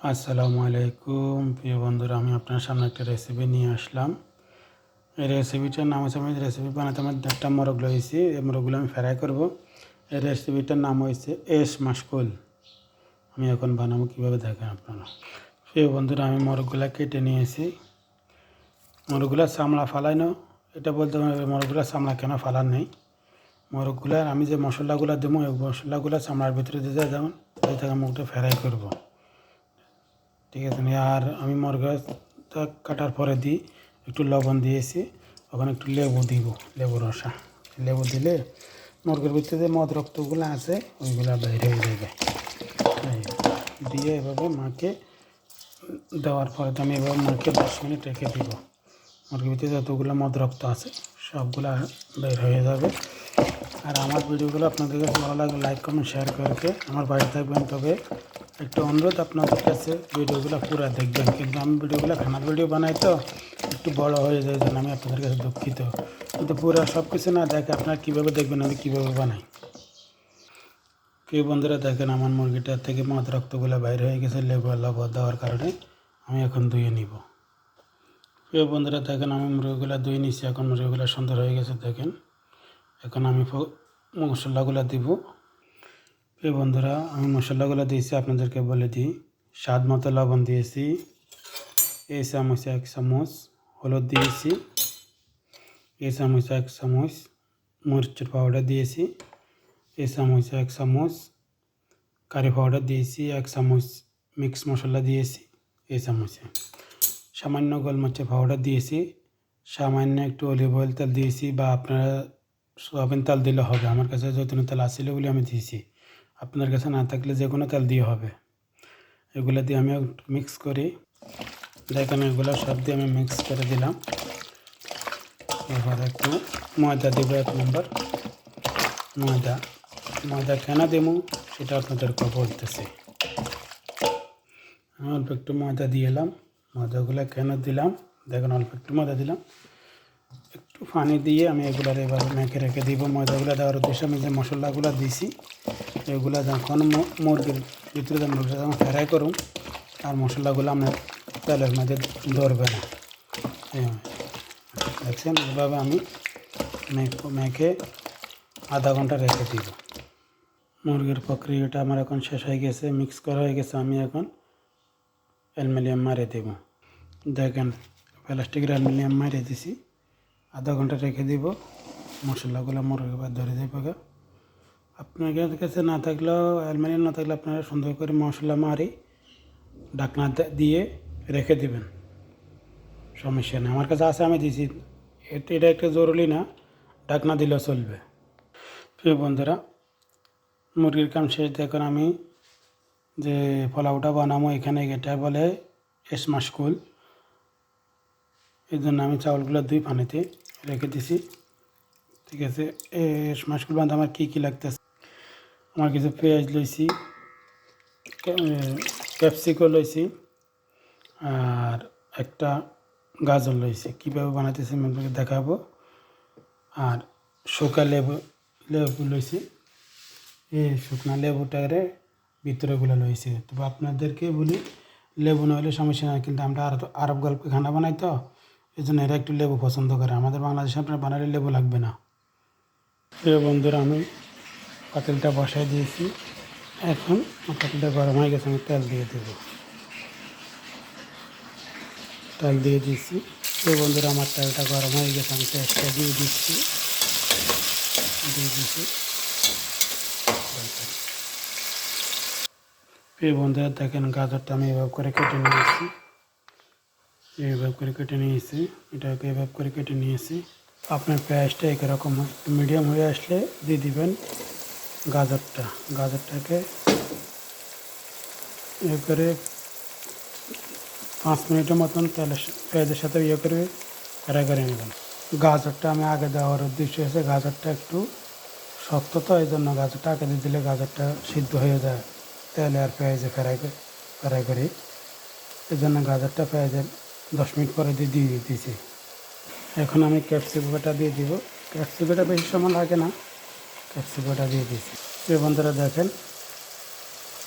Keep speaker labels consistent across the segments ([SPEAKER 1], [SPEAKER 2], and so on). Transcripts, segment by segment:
[SPEAKER 1] আসসালামু আলাইকুম। প্রিয় বন্ধুরা, আমি আপনার সামনে একটা রেসিপি নিয়ে আসলাম। এই রেসিপিটার নাম হচ্ছে, আমি রেসিপি বানাতে আমার একটা মোরগ লইছি এই মোরগগুলো আমি ফ্রাই করব। এই রেসিপিটার নাম হয়েছে এস মাসকুল আমি এখন বানাবো কীভাবে দেখেন আপনারা। প্রিয় বন্ধুরা, আমি মোরগগুলো কেটে নিয়েছি। মোরগগুলো চামড়া ফালাইনো এটা বলতে হবে, মোরগগুলো চামড়া কেন ফালার নেই? মোরগগুলার আমি যে মশলাগুলো দেবো, এই মশলাগুলো চামড়ার ভিতরে দিয়ে যেমন এই থেকে মুখটা ফ্রাই করব। ঠিক আছে? আর আমি মরগাটা কাটার পরে দিই একটু লবণ দিয়েছি, ওখানে একটু লেবু দিব, লেবু রসা। লেবু দিলে মুরগির ভিতরে যে মদ রক্তগুলো আছে, ওইগুলো বাইরে হয়ে যাবে। দিয়ে এভাবে মাকে দেওয়ার পরে আমি এভাবে মাকে দশ মিনিট রেখে দিব। মুরগির ভিতরে যতগুলো মদ রক্ত আছে, সবগুলো বের হয়ে যাবে। আর আমার ভিডিওগুলো আপনাদের কাছে ভালো লাগলে লাইক, কমেন্ট শেয়ার করে আমার বাড়ি থাকবেন। তবে একটু অনুরোধ, আপনাদের কাছে ভিডিওগুলো পুরো দেখবেন। কিন্তু আমি ভিডিওগুলো খানার ভিডিও বানাই তো, একটু বড় হয়ে যায়, যেন আমি আপনাদের কাছে দুঃখিত। কিন্তু পুরো সব কিছু না দেখে আপনারা কীভাবে দেখবেন, আমি কীভাবে বানাই? কেউ বন্ধুরা দেখেন, আমার মুরগিটার থেকে মদ, রক্তগুলো বাইরে হয়ে গেছে, লেবু লব দেওয়ার কারণে আমি এখন ধুয়ে নিব। কেউ বন্ধুরা দেখেন, আমি মুরগিগুলো ধুয়ে নিচ্ছি এখন মুরগিগুলো সুন্দর হয়ে গেছে, দেখেন। এখন আমি মশলাগুলো দিব। এই বন্ধুরা, আমি মশলাগুলো দিয়েছি, আপনাদেরকে বলে দিই। স্বাদ মতো লবণ দিয়েছি। এই চামচ এক চামচ হলুদ দিয়েছি। এই চামচ এক চামচ মরিচের পাউডার দিয়েছি। এই চামচ এক চামচ কারি পাউডার দিয়েছি। এক চামচ মিক্স মশলা দিয়েছি এই চামচে। সামান্য গোলমরিচের পাউডার দিয়েছি। সামান্য একটু অলিভ অয়েল তেল দিয়েছি বা আপনারা সোয়াবিন তেল দিলে হবে। আমার কাছে জৈতুনের তেল আসছিল বলে আমি দিয়েছি। আপনার কাছে না থাকলে যে কোনো তেল দিয়ে হবে। এগুলো দিয়ে আমি মিক্স করি। দেখেন এগুলো সব দিয়ে আমি মিক্স করে দিলাম। এবার একটু ময়দা দেবো এক নম্বর ময়দা। ময়দা কেন দেবো সেটা আপনাদেরকে বলতেছি। আমি অল্প একটু ময়দা দিয়ে এলাম। ময়দাগুলো কেন দিলাম? দেখেন অল্প একটু ময়দা দিলাম। একটু পানি দিয়ে আমি এগুলো এবার মেখে রেখে দিব। ময়দাগুলো দেওয়ার উদ্দেশ্যে আমি যে মশলাগুলো দিছি, এগুলো যখন মুরগির ভিতরে মুরগিটা যখন ফ্রাই করুন। আর মশলাগুলো আপনার তেলের মধ্যে ধরবে না। দেখছেন? এভাবে আমি মেখে আধা ঘণ্টা রেখে দিব। মুরগির প্রক্রিয়াটা আমার এখন শেষ হয়ে গেছে মিক্স করা হয়ে গেছে। আমি এখন অ্যালুমিনিয়াম মারে দেব। দেখেন প্লাস্টিকের অ্যালুমিনিয়াম মারে দিছি। আধা ঘণ্টা রেখে দিব। মশলাগুলো মুরগি বা ধরে দেবে আপনার কাছে না থাকলেও অ্যালুমিনিয়াম না থাকলে আপনারা সুন্দর করে মশলা মারি, ঢাকনা দে- দিয়ে রেখে দিবেন। সমস্যা নেই। আমার কাছে আছে, আমি দিছি। এটা এটা একটা জরুরি না। ঢাকনা দিলেও চলবে। প্রিয় বন্ধুরা, মুরগির কাম শেষ। দেখুন আমি যে পোলাওটা বানাবো, এখানে এটা বলে এসমাসকুল এই জন্য আমি চাউলগুলো দুই পানিতে রেখে দিছি। ঠিক আছে এসমাসকুল বানাতে আমার কী কী লাগতেছে? আমার কিছু পেঁয়াজ লইছি ক্যাপসিকো লইছি, আর একটা গাজর লইছি। কীভাবে বানাইতেছি আমি আপনাকে দেখাবো। আর শুকা লেবু লেবু লইছি। এই শুকনা লেবুটারে ভিতরেগুলো লইছি। তবে আপনাদেরকে বলি, লেবু না হলে সমস্যা নাই, কিন্তু আমরা আরব আরব গল্পে খানা বানাই তো। এই জন্য এরা একটু লেবু পছন্দ করে। আমাদের বাংলাদেশে আপনার বানালে লেবু লাগবে না। প্রিয় বন্ধুরা, আমি পাতিলটা বসাই দিয়েছি। এখন পাতিলটা গরম হয়ে গেছে, আমি তেল দিয়ে দেবো। তেল দিয়ে দিচ্ছি প্রিয় বন্ধুরা, আমার তেলটা গরম হয়ে গেছে, আমি তেলটা দিয়ে দিচ্ছি। দিয়ে দিচ্ছি প্রিয় বন্ধুরা, দেখেন গাজরটা আমি এভাবে করে কেটে নিয়েছি। এইভাবে করে কেটে নিয়েছি। এটাকে এভাবে করে কেটে নিয়েছি। আপনার পেঁয়াজটা একরকম মিডিয়াম হয়ে আসলে দিয়ে দিবেন গাজরটা। গাজরটাকে ইয়ে করে পাঁচ মিনিটের মতন তেলের পেঁয়াজের সাথে ইয়ে করে ফ্রাই করে নেবেন। গাজরটা আমি আগে দেওয়ার উদ্দেশ্য হয়েছে গাজরটা একটু শক্ত তো এই জন্য গাজরটা আগে দিয়ে দিলে গাজরটা সিদ্ধ হয়ে যায়। তেলে আর পেঁয়াজে ফ্রাই ফ্রাই করি। এই জন্য গাজরটা পেঁয়াজের দশ মিনিট পরে দিয়ে দিয়ে দিতেছি। এখন আমি ক্যাপসিকোটা দিয়ে দিব। ক্যাপসিকোটা বেশি সময় লাগে না। ক্যাপসিকোটা দিয়ে দিয়েছি এই বন্ধুরা দেখেন,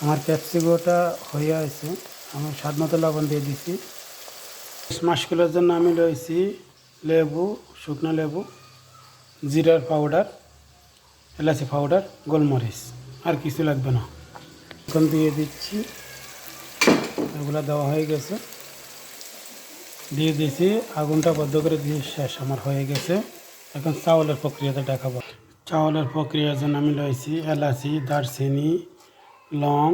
[SPEAKER 1] আমার ক্যাপসিকোটা হয়ে আছে। আমি স্বাদ মতো লবণ দিয়ে দিচ্ছি মাসগুলোর জন্য আমি রয়েছি লেবু, শুকনো লেবু, জিরার পাউডার এলাচি পাউডার গোলমরিচ। আর কিছু লাগবে না। এখন দিয়ে দিচ্ছি। এগুলো দেওয়া হয়ে গেছে। দিয়ে দিয়েছি, আগুনটা বদ্ধ করে দিয়ে শেষ আমার হয়ে গেছে। এখন চাউলের প্রক্রিয়াটা দেখাবো। চাউলের প্রক্রিয়ার জন্য আমি রয়েছি এলাচি, দারচিনি, লং,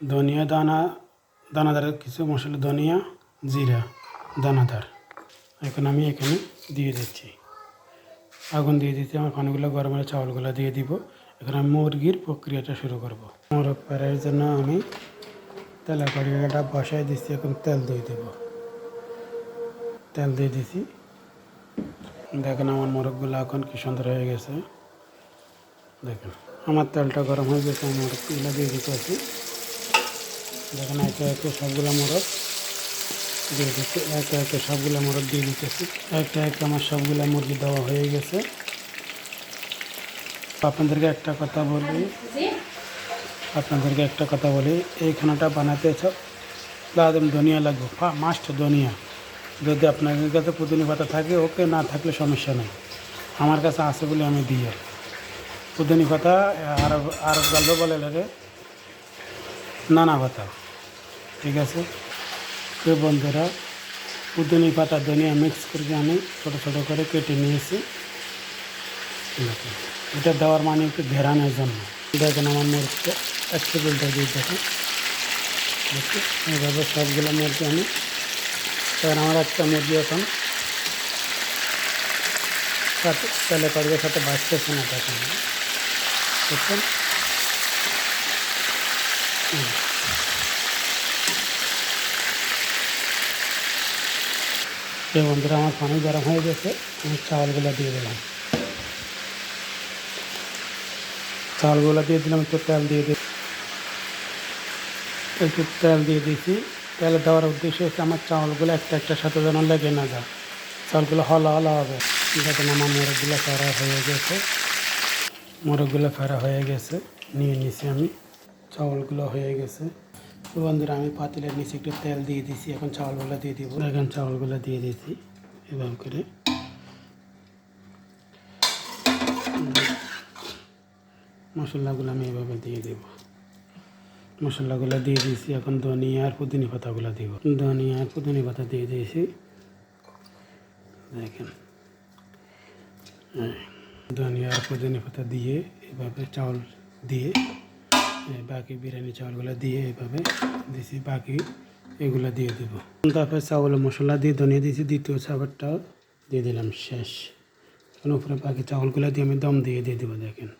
[SPEAKER 1] ধনিয়া, দানা, দানাদারের কিছু মশলা, ধনিয়া, জিরা, দানাদার। এখন আমি এখানে দিয়ে দিচ্ছি। আগুন দিয়ে দিচ্ছি আমার পানিগুলো গরম হলে চাউলগুলো দিয়ে দিব। এখন আমি মুরগির প্রক্রিয়াটা শুরু করব। মোরগ প্যারের জন্য আমি তেলের কড়িয়াটা বসাই দিচ্ছি, এখন তেল দিয়ে দেব। তেল দিয়ে দিছি। দেখেন আমার মোরগগুলো এখন কি সুন্দর হয়ে গেছে। দেখেন, আমার তেলটা গরম হয়ে গেছে, আমি মোরগগুলো দিয়ে দিতে আছি দেখেন, একে একে সবগুলো মোরগ দিয়ে দিচ্ছি, একে একে সবগুলো মোরগ দিয়ে দিতেছি। একে একে আমার সবগুলো মুরগি দেওয়া হয়ে গেছে। আপনাদেরকে একটা কথা বলি, আপনাদেরকে একটা কথা বলি, এই খানাটা বানাতে লাদম ধনিয়া লাগবে মাস্ট ধনিয়া যদি আপনাদের কাছে পুদিনি পাতা থাকে, ওকে না থাকলে সমস্যা নেই। আমার কাছে আছে বলে আমি দিই পুদিনি পাতা আরব আরব গল্প বলে লাগে নানা পাতা ঠিক আছে? তো বন্ধুরা পুদিনি পাতা ধনিয়া মিক্স করে আমি, ছোটো ছোটো করে কেটে নিয়েছি। দেখুন। এটা দেওয়ার মানে একটু ঘেরানোর জন্য। দেখেন আমার মুরগিটা এক টেবিলটা দিয়ে দেখেন। দেখছি এইভাবে সবগুলো মুরগি আমি কারণ আমার একটা মুরগি এখন সাথে তেলে করবে সাথে বাঁচতেছে না দেখেন বুঝছেন হুম। এই বন্ধুরা আমার পানি গরম হয়ে গেছে আমি চাউলগুলো দিয়ে দিলাম চাউলগুলো দিয়ে দিলাম একটু তেল দিয়ে দিই একটু তেল দিয়ে দিয়েছি তেল দেওয়ার উদ্দেশ্য হচ্ছে আমার চাউলগুলো একটা একটা সাথে যেন লেগে না যায়। চাউলগুলো হলা হলা হবে। দেখেন আমার মোরগগুলো ফেরা হয়ে গেছে। মোরগগুলো ফেরা হয়ে গেছে। নিয়ে নিছি আমি। চাউলগুলো হয়ে গেছে। তো বন্ধুরা, আমি পাতিলের নিচে একটু তেল দিয়ে দিছি। এখন চাউলগুলো দিয়ে দিব। দেখেন চাউলগুলো দিয়ে দিয়েছি এভাবে করে। মশলাগুলো আমি এভাবে দিয়ে দেব। মশলাগুলো দিয়ে দিয়েছি, এখন ধনিয়া আর পুদিনি পাতাগুলো দিব। ধনিয়া আর পুদিনি পাতা দিয়ে দিয়েছি। দেখেন। ধনিয়া আর পুদিনি পাতা দিয়ে এভাবে চাউল দিয়ে বাকি বিরিয়ানি চাউলগুলো দিয়ে এভাবে দিয়েছি বাকি এগুলো দিয়ে দেব। তারপরে চাউল, মশলা দিয়ে ধনিয়া দিয়েছি, দ্বিতীয় চাউলটাও দিয়ে দিলাম শেষ। এখন উপরে বাকি চাউলগুলো দিয়ে আমি দম দিয়ে দিয়ে দেবো, দেখেন।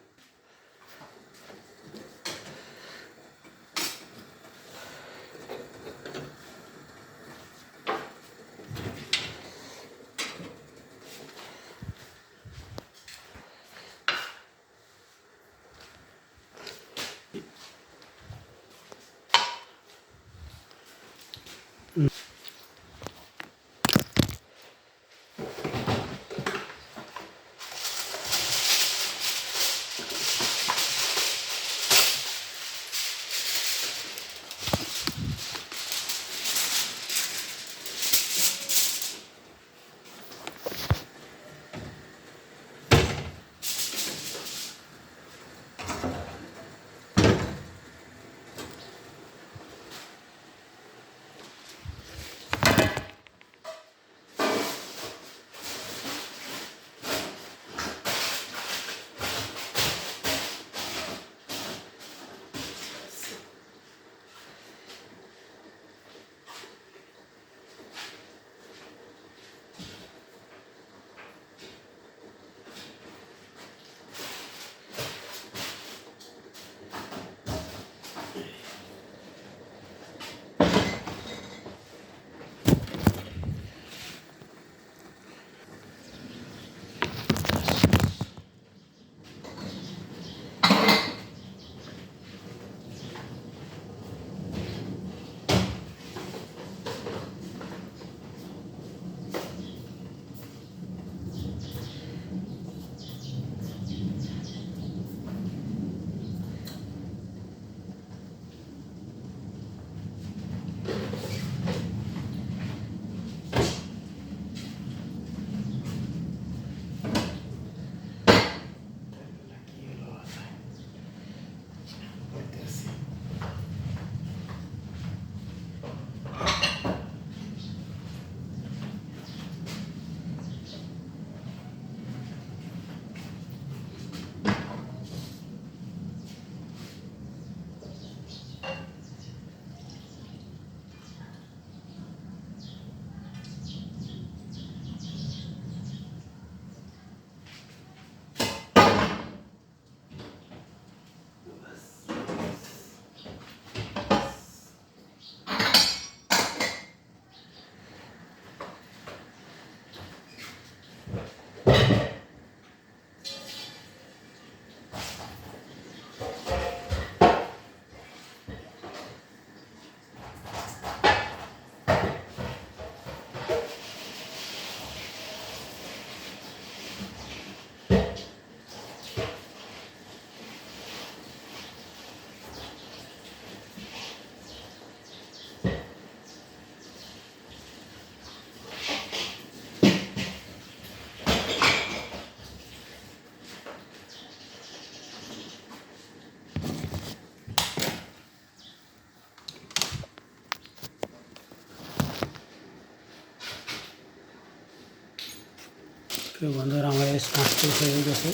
[SPEAKER 1] প্রিয় বন্ধুরা আমার এই স্মার্টফোন হয়ে গেছে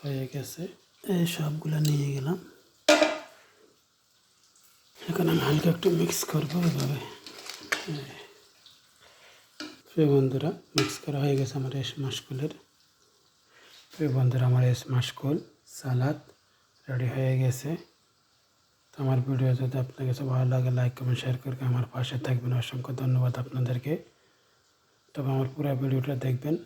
[SPEAKER 1] হয়ে গেছে। এই সবগুলো নিয়ে গেলাম। এখন আমি হালকা একটু মিক্স করব এভাবে। প্রিয় বন্ধুরা মিক্স করা হয়ে গেছে আমার এই মাসকুলের প্রিয় বন্ধুরা, আমার এই মাসকুল সালাদ রেডি হয়ে গেছে। তো আমার ভিডিও যদি আপনার কাছে ভালো লাগে লাইক কমেন্ট শেয়ার করে আমার পাশে থাকবেন। অসংখ্য ধন্যবাদ আপনাদেরকে। তবে আমার পুরো ভিডিওটা দেখবেন।